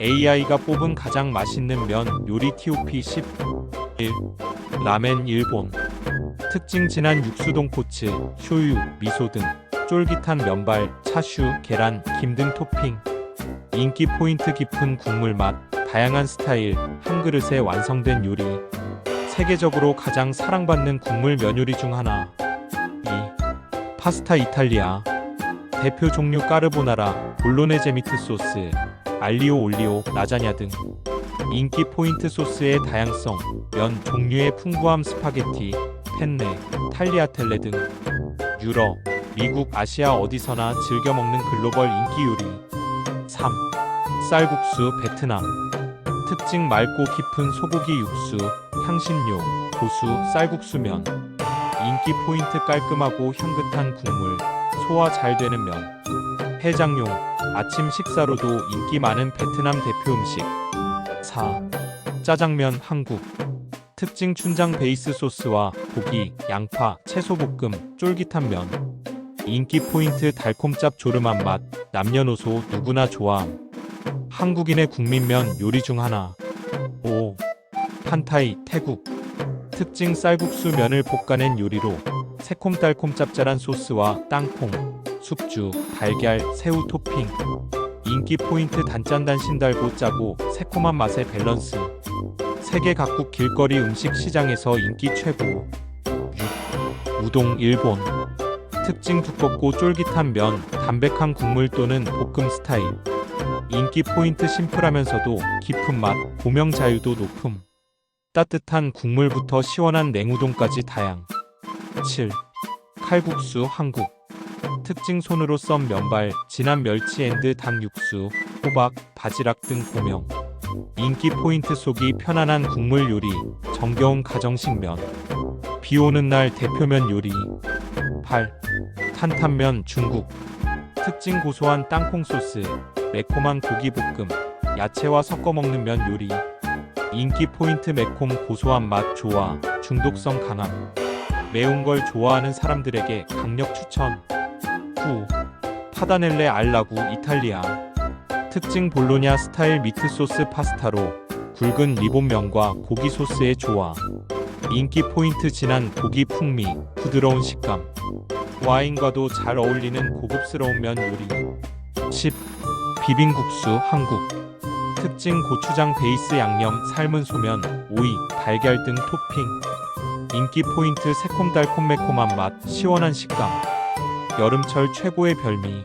AI가 뽑은 가장 맛있는 면 요리 TOP 10 1. 라멘 일본 특징 진한 육수 돈코츠, 쇼유, 미소 등 쫄깃한 면발, 차슈, 계란, 김 등 토핑 인기 포인트 깊은 국물 맛, 다양한 스타일, 한 그릇에 완성된 요리 세계적으로 가장 사랑받는 국물 면 요리 중 하나 2. 파스타 이탈리아 대표 종류 까르보나라, 볼로네제 미트 소스, 알리오 올리오, 라자냐 등 인기 포인트 소스의 다양성, 면 종류의 풍부함 스파게티, 펜네, 탈리아텔레 등 유럽, 미국, 아시아 어디서나 즐겨 먹는 글로벌 인기 요리. 3. 쌀국수 베트남. 특징 맑고 깊은 소고기 육수, 향신료, 고수, 쌀국수면. 인기 포인트 깔끔하고 향긋한 국물, 소화 잘 되는 면 해장용, 아침 식사로도 인기 많은 베트남 대표 음식. 4. 짜장면 한국. 특징 춘장 베이스 소스와 고기, 양파, 채소 볶음, 쫄깃한 면. 인기 포인트 달콤짭 조름한 맛 남녀노소 누구나 좋아함. 한국인의 국민면 요리 중 하나. 5. 판타이 태국. 특징 쌀국수 면을 볶아낸 요리로 새콤달콤 짭짤한 소스와 땅콩, 숙주, 달걀, 새우 토핑. 인기 포인트 단짠단 신 달고 짜고 새콤한 맛의 밸런스. 세계 각국 길거리 음식 시장에서 인기 최고. 6. 우동 일본. 특징 두껍고 쫄깃한 면, 담백한 국물 또는 볶음 스타일. 인기 포인트 심플하면서도 깊은 맛, 고명 자유도 높음. 따뜻한 국물부터 시원한 냉우동까지 다양. 7. 칼국수 한국 특징 손으로 썬 면발, 진한 멸치 앤드 닭 육수, 호박, 바지락 등 고명. 인기 포인트 속이 편안한 국물 요리, 정겨운 가정식 면. 비 오는 날 대표면 요리. 8. 탄탄면 중국. 특징 고소한 땅콩 소스, 매콤한 고기 볶음, 야채와 섞어 먹는 면 요리. 인기 포인트 매콤 고소한 맛 좋아, 중독성 강함. 매운 걸 좋아하는 사람들에게 강력 추천. 9. 파다넬레 알라구 이탈리아 특징 볼로냐 스타일 미트 소스 파스타로 굵은 리본면과 고기 소스의 조화 인기 포인트 진한 고기 풍미 부드러운 식감 와인과도 잘 어울리는 고급스러운 면 요리 10. 비빔국수 한국 특징 고추장 베이스 양념 삶은 소면 오이 달걀 등 토핑 인기 포인트 새콤달콤 매콤한 맛 시원한 식감 여름철 최고의 별미